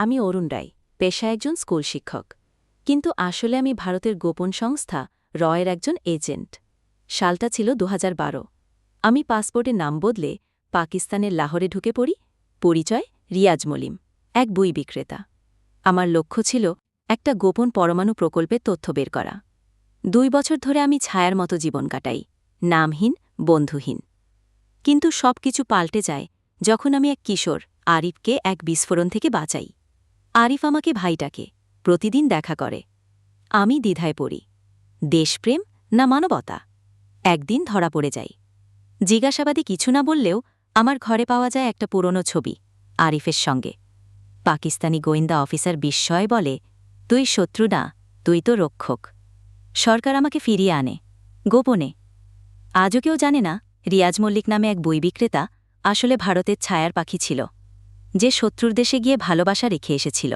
আমি অরুণ রায়, পেশায় একজন স্কুল শিক্ষক। কিন্তু আসলে আমি ভারতের গোপন সংস্থা রয়ের একজন এজেন্ট। সালটা ছিল দু হাজার বারো। আমি পাসপোর্টে নাম বদলে পাকিস্তানের লাহোরে ঢুকে পড়ি, পরিচয় রিয়াজ মলিম, এক বই বিক্রেতা। আমার লক্ষ্য ছিল একটা গোপন পরমাণু প্রকল্পের তথ্য বের করা। দুই বছর ধরে আমি ছায়ার মতো জীবন কাটাই, নামহীন, বন্ধুহীন। কিন্তু সব কিছু পাল্টে যায় যখন আমি এক কিশোর আরিফকে এক বিস্ফোরণ থেকে বাঁচাই। আরিফ আমাকে ভাইটাকে প্রতিদিন দেখা করে। আমি দ্বিধায় পড়ি। দেশপ্রেম না মানবতা? একদিন ধরা পড়ে যাই। জিজ্ঞাসাবাদী কিছু না বললেও আমার ঘরে পাওয়া যায় একটা পুরনো ছবি, আরিফের সঙ্গে। পাকিস্তানি গোয়েন্দা অফিসার বিস্ময় বলে, তুই শত্রু না, তুই তো রক্ষক। সরকার আমাকে ফিরিয়ে আনে। গোপনে। আজও কেউ জানে না, রিয়াজ মল্লিক নামে এক বই বিক্রেতা আসলে ভারতের ছায়ার পাখি ছিল। যে শত্রুর দেশে গিয়ে ভালোবাসা রেখে এসেছিল।